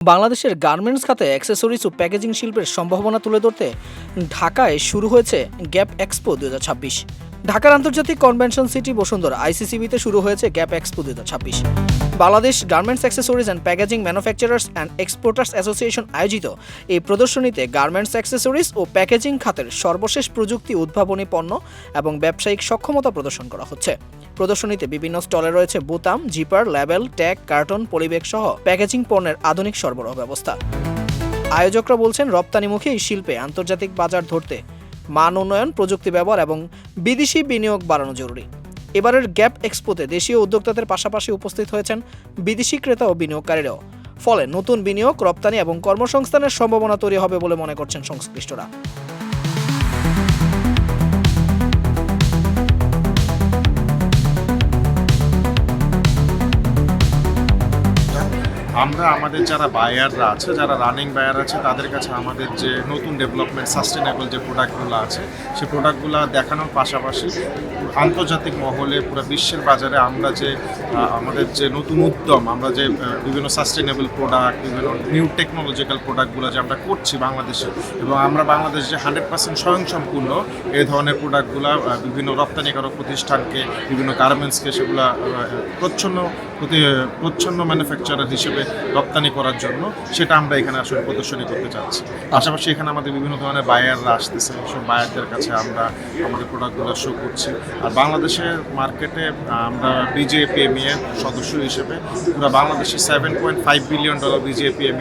বাংলাদেশের গার্মেন্টস খাতে অ্যাক্সেসরিজ ও প্যাকেজিং শিল্পের সম্ভাবনা তুলে ধরতে ঢাকায় শুরু হয়েছে গ্যাপ এক্সপো দু হাজার ছাব্বিশ। ঢাকার আন্তর্জাতিক কনভেনশন সিটি বসুন্ধরা আইসিসিবিতে শুরু হয়েছে গ্যাপ এক্সপো দু Bangladesh garments accessories and packaging manufacturers and exporters association আয়োজিত এই প্রদর্শনীতে গার্মেন্টস অ্যাক্সেসরিজ ও প্যাকেজিং খাতের সর্বশেষ প্রযুক্তি উদ্ভাবনী পণ্য এবং ব্যবসায়িক সক্ষমতা প্রদর্শন করা হচ্ছে। প্রদর্শনীতে বিভিন্ন স্টলে রয়েছে বোতাম, zipper label tag, carton, polybag সহ প্যাকেজিং পণ্যের আধুনিক সরবরাহ ব্যবস্থা। আয়োজকরা বলছেন, রপ্তানিমুখী এই শিল্পে আন্তর্জাতিক বাজার ধরতে মান উন্নয়ন, প্রযুক্তি ব্যবহার এবং বিদেশি বিনিয়োগ বাড়ানো জরুরি। এবারের গ্যাপ এক্সপোতে দেশীয় উদ্যোক্তাদের পাশাপাশি উপস্থিত হয়েছেন বিদেশি ক্রেতা ও বিনিয়োগকারীরাও। ফলে নতুন বিনিয়োগ, রপ্তানি এবং কর্মসংস্থানের সম্ভাবনা তৈরি হবে বলে মনে করছেন সংশ্লিষ্টরা। আমরা আমাদের যারা বায়াররা আছে, যারা রানিং বায়ার আছে, তাদের কাছে আমাদের যে নতুন ডেভেলপমেন্ট সাস্টেনেবল যে প্রোডাক্টগুলো আছে, সে প্রোডাক্টগুলো দেখানোর পাশাপাশি আন্তর্জাতিক মহলে পুরো বিশ্বের বাজারে আমরা যে আমাদের যে নতুন উদ্যম, আমরা যে বিভিন্ন সাস্টেনেবল প্রোডাক্ট বিভিন্ন নিউ টেকনোলজিক্যাল প্রোডাক্টগুলো যে আমরা করছি বাংলাদেশে এবং আমরা বাংলাদেশ যে হান্ড্রেড পার্সেন্ট স্বয়ংসম্পূর্ণ এই ধরনের প্রোডাক্টগুলো বিভিন্ন রপ্তানিকারক প্রতিষ্ঠানকে, বিভিন্ন গার্মেন্টসকে সেগুলো প্রচ্ছন্ন প্রচ্ছন্ন ম্যানুফ্যাকচারার হিসেবে রপ্তানি করার জন্য সেটা আমরা এখানে আসলে প্রদর্শনী করতে চাচ্ছি। পাশাপাশি এখানে আমাদের বিভিন্ন ধরনের বায়াররা আসতেছে, সব বায়ারদের কাছে আমরা আমাদের প্রোডাক্টগুলো শো করছি। আর বাংলাদেশের মার্কেটে আমরা বিজেপিএমই এর সদস্য হিসেবে পুরো বাংলাদেশে seven point five billion dollar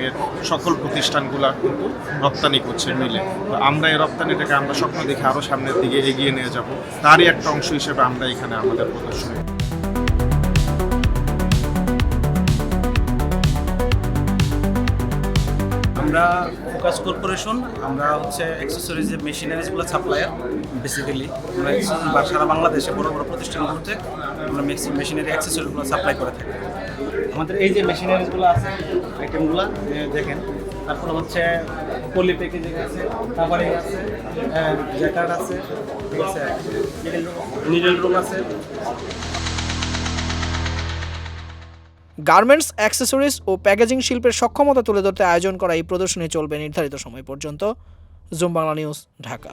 এর সকল প্রতিষ্ঠানগুলো কিন্তু রপ্তানি করছে মিলে। তো আমরা এই রপ্তানিটাকে আমরা স্বপ্ন দেখে আরও সামনের দিকে এগিয়ে নিয়ে যাব। তারই একটা অংশ হিসেবে আমরা এখানে আমাদের প্রদর্শনী আমরা ফোকাস কর্পোরেশন, আমরা হচ্ছে অ্যাক্সেসরিজ মেশিনারিজগুলো সাপ্লায়ার বেসিক্যালি আমরা সারা বাংলাদেশে বড় বড় প্রতিষ্ঠানগুলোতে আমরা ম্যাক্সিম মেশিনারি অ্যাক্সেসরিজগুলো সাপ্লাই করে থাকি। আমাদের এই যে মেশিনারিজগুলো আছে আইটেমগুলো দেখেন, তারপর হচ্ছে পলি প্যাকেজিং আছে কাভারিং আছে জ্যাকার্ড আছে, ঠিক আছে নিডল রুম আছে। গার্মেন্টস, অ্যাক্সেসরিজ ও প্যাকেজিং শিল্পের সক্ষমতা তুলে ধরতে আয়োজন করা এই প্রদর্শনী চলবে নির্ধারিত সময় পর্যন্ত। Zoom Bangla news, Dhaka.